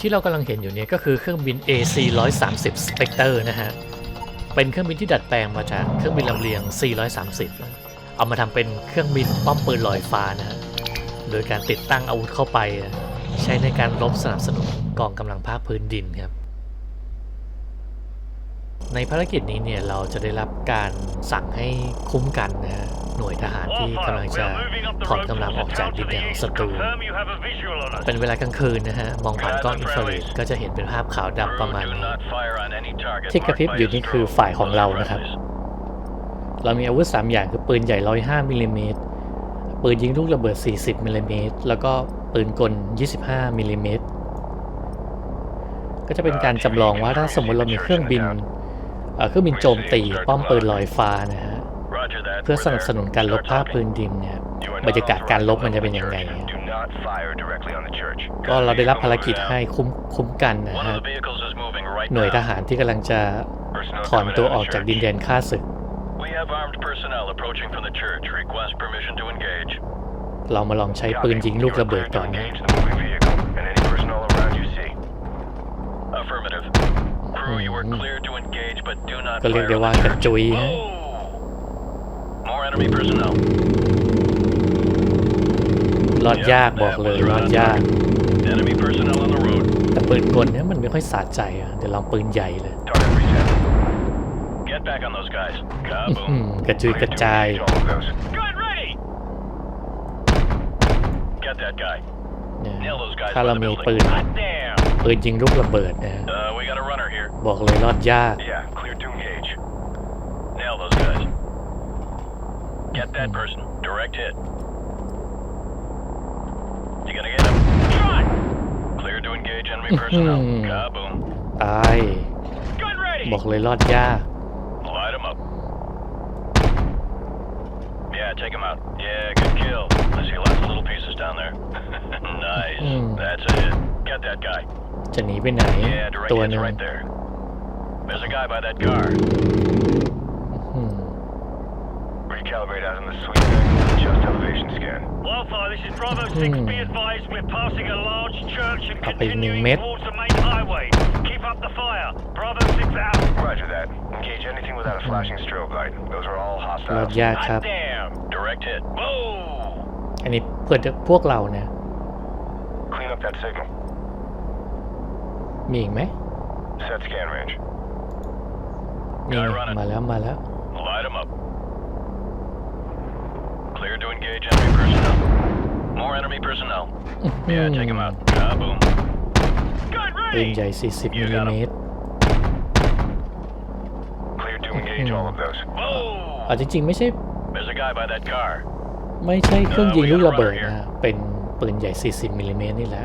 ที่เรากำลังเห็นอยู่เนี่ยก็คือเครื่องบิน AC 130 Spectre นะฮะ เป็นเครื่องบินที่ดัดแปลงมาจากเครื่องบินลำเลียง C 130 เอามาทำเป็นเครื่องบินป้อมปืนลอยฟ้านะฮะ โดยการติดตั้งอาวุธเข้าไปใช้ในการรบสนับสนุนกองกำลังภาคพื้นดินครับ ในภารกิจนี้เนี่ยเราจะได้รับการสั่งให้คุ้มกันนะฮะหน่วยทหารที่กำลังจะถอนกำลังออกจากดินแดนศัตรู เป็นเวลากลางคืนนะฮะ มองผ่านกล้องอินฟราเรดก็จะเห็นเป็นภาพขาวดำประมาณนี้ที่กระพริบอยู่นี่คือฝ่ายของเรานะครับ เรามีอาวุธ3อย่างคือปืนใหญ่105มิลลิเมตรปืนยิงลูกระเบิด 40มิลลิเมตรแล้วก็ปืนกล25มิลลิเมตรก็จะเป็นการจำลองว่าถ้าสมมติเรามีเครื่องบิน เครื่องบินโจมตีป้อมปืนลอยฟ้านะฮะเพื่อสนับสนุนการลบภาพปืนดินเนี่ยบรรยากาศการลบมันจะเป็นยังไงก็เราได้รับภารกิจให้คุ้มคุ้มกันนะฮะหน่วยทหารที่กำลังจะถอนตัวออกจากดินแดนฆ่าศึก เรามาลองใช้ปืนยิงลูกระเบิดก่อนก็เรียกได้ว่ากระจุยฮะรอดยากบอกเลยรอดยากแต่ปืนกลเนี่ยมันไม่ค่อยสาใจอ่ะ เดี๋ยวลองปืนใหญ่เลยกระจุยกระจายถ้าเรามีปืนปืนยิงลูกระเบิดนะบอกเลยรอดยาก y Get that person. Direct hit. You gonna get him? Shot! Clear to engage enemy mm-hmm. personnel. Kaboom. ตาย Gun ready! อกเลยรอดยาก Light him up. Yeah, take him out. Yeah, good kill. I see lots of little pieces down there. nice. Hmm. That's a hit. Get that guy. จะหนีไปไหน eh? Yeah, There's a guy by that car. Recalibrate out the sweep elevation scan. Wildfire, this is Bravo 6. Hmm. Be advised, we're passing a large church and continuing towards the main highway. Keep up the fire. Bravo 6 out. Roger that. Engage anything without a hmm. flashing strobe light. Those are all hostiles. damn. Direct hit. Whoa! อันนี้เพื่อนพวกเราเนี่ย Clean up the. Clear to engage enemy personnel. More enemy personnel. Yeah, take him out. Ah, boom. Gun ปืน ready! ใหญ่40มิลลิเ Clear to engage all of those. Whoa! อ่จริงๆไม่ใช่ There's a guy by that car. ไม่ใช่เครื่องยิงลูกระเบิดนะ เป็นปืนใหญ่ 40มิลลิเมตรนี่แหละ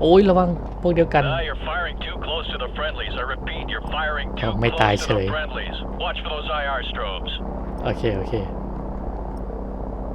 โอ้ยระวังพวกเดียวกันไม่ตายเฉยโอเคโอเค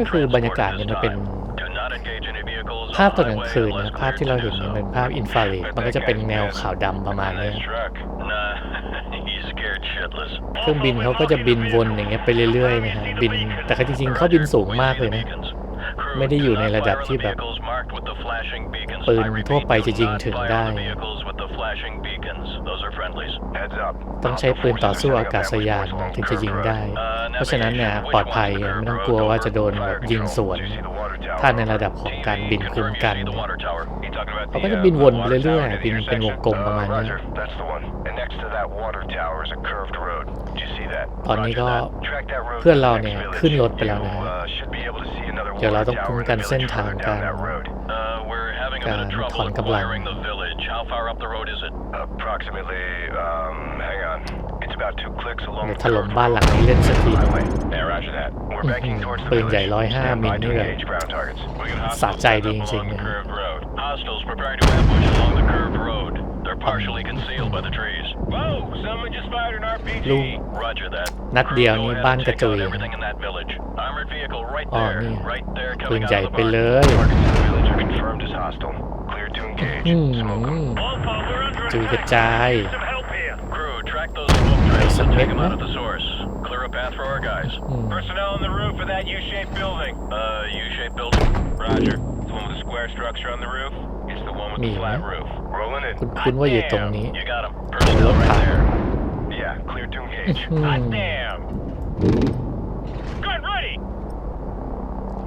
ก็คือบรรยากาศเนี่ยมันเป็นภาพตอนกลางคืนนะภาพที่เราเห็นเนี่ยเป็นภาพอินฟราเรดมันก็จะเป็นแนวขาวดำประมาณนี้ เครื่องบินเขาก็จะบินวนอย่างเงี้ยไปเรื่อยๆนะฮะบินแต่จริงๆเขาบินสูงมากเลยนะ ไม่ได้อยู่ในระดับที่แบบปืนทั่วไปจะยิงถึงได้ ต้องใช้ปืนต่อสู้อากาศยานถึงจะยิงได้ เพราะฉะนั้นเนี่ยปลอดภัยไม่ต้องกลัวว่าจะโดนยิงสวน ถ้าในระดับของการบินคุ้มกันเขาก็จะบินวนเรื่อยๆบินเป็นวงกลมประมาณนี้ ตอนนี้ก็เพื่อนเราเนี่ย ขึ้นรถไปแล้วนะเดี๋ยวเราต้องคุ้มกันเส้นทางกัน trouble acquiring the village. How far up the road is it? Approximately, um, hang on. It's about two clicks along the road. curved บ้านหลังนี้เล่นสักที highway. Yeah, roger that. We're mm-hmm. banking towards the village. ใหญ่105 Stand มิล by to engage brown targets. We got hostiles along the curved road. Hostiles preparing to ambush along the curved road. They're partially concealed by the trees. ลูกนัดเดียวนี้บ้านกระจุยอ๋อนี่ปืนใหญ่ไปเลยจุยกระจายสเปกนะอืม structure on the roof. It's the one with the flat roof. You got him. right there. Yeah, clear to engage. Hmm. damn. Gun ready. Hmm,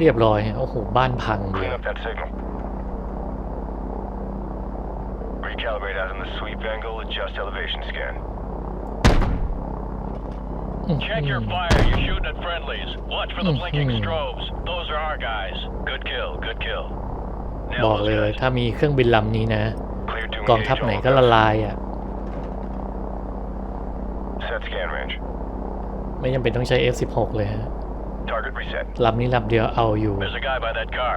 Check your hmm. fire. You're shooting at friendlies. Watch for the blinking strobes. Those are our guys. Good kill. Good kill. บอกเลย ถ้ามีเครื่องบินลำนี้นะกองทัพไหนก็ละลายอ่ะไม่จำเป็นต้องใช้ F16 เลยฮะลำนี้ลำเดียวเอาอยู่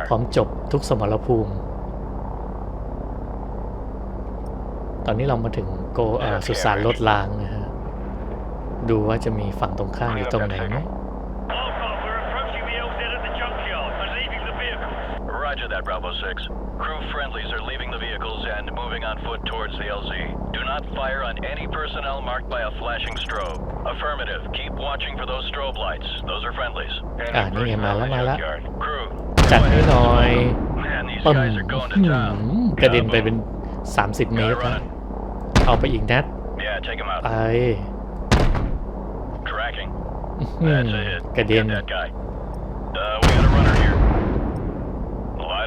พร้อมจบทุกสมรภูมิ ตอนนี้เรามาถึงโกสุสานรถลางนะฮะดูว่าจะมีฝั่งตรงข้ามอยู่ตรงไหนไหม Roger that, Bravo 6. Crew friendlies are leaving the vehicles and moving on foot towards the LZ. Do not fire on any personnel marked by a flashing strobe. Affirmative. Keep watching for those strobe lights. Those are friendlies. À, đi em mà lắm mà lắm. Chặt nữa rồi. Bùm. กระเด็นไปเป็น 30เมตรนะเอาไปอีกนัดไปกระเด็น Uh, we gotta run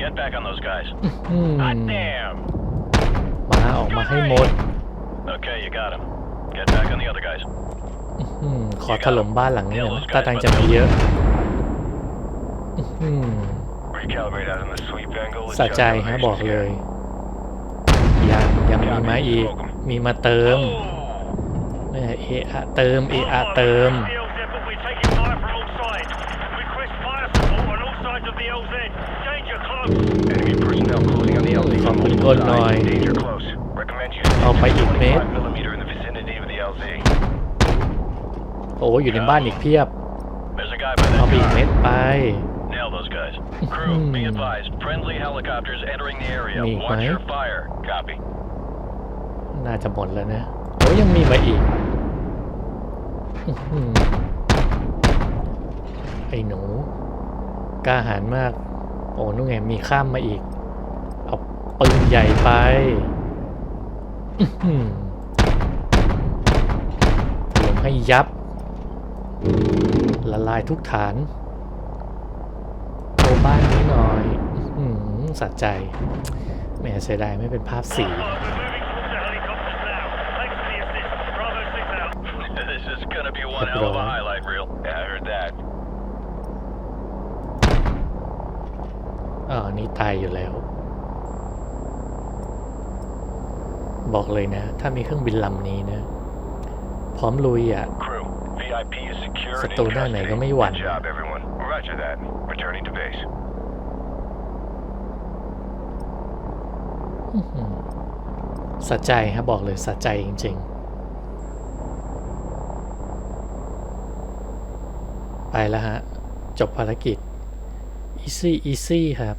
มาออกมาให้หมดขอถล่มบ้านหลังนี้นะตาทางจะมีเยอะสะใจฮะบอกเลย ยังยังมีมาอีก มีมาเติมเอะเติมเอะเติม of the LZ. Danger close. Enemy personnel closing on the LZ. I'm going to go nine. Danger close. Recommend you. I'll fight it, man. millimeter in the vicinity of the LZ. Oh, you're in โอ้อยู่ในบ้านอีกเพียบ There's a guy by เอา that ไปอีก car. เม็ดไป Nail those guys. Crew, hmm. be advised. Friendly helicopters entering the area. Mì Watch your fire. Copy. น่าจะหมดแล้วนะโอ้ยังมีมาอีก อื้อหือไอ้หนู กล้าหาญมาก โอ้นู่นไงมีข้ามมาอีก เอาปืนใหญ่ไปลมให้ยับละลายทุกฐานโอบ้านนี้หน่อยสัใจ แหมเสียดายไม่เป็นภาพสีเรียบร้อยี้ตายอยู่แล้ว บอกเลยนะ ถ้ามีเครื่องบินลำนี้นะ พร้อมลุยอ่ะศัตรูหน้าไหนก็ไม่หวั่นสะใจครับบอกเลยสะใจจริง ๆ ไปแล้วฮะ จบภารกิจ easy easy ครับ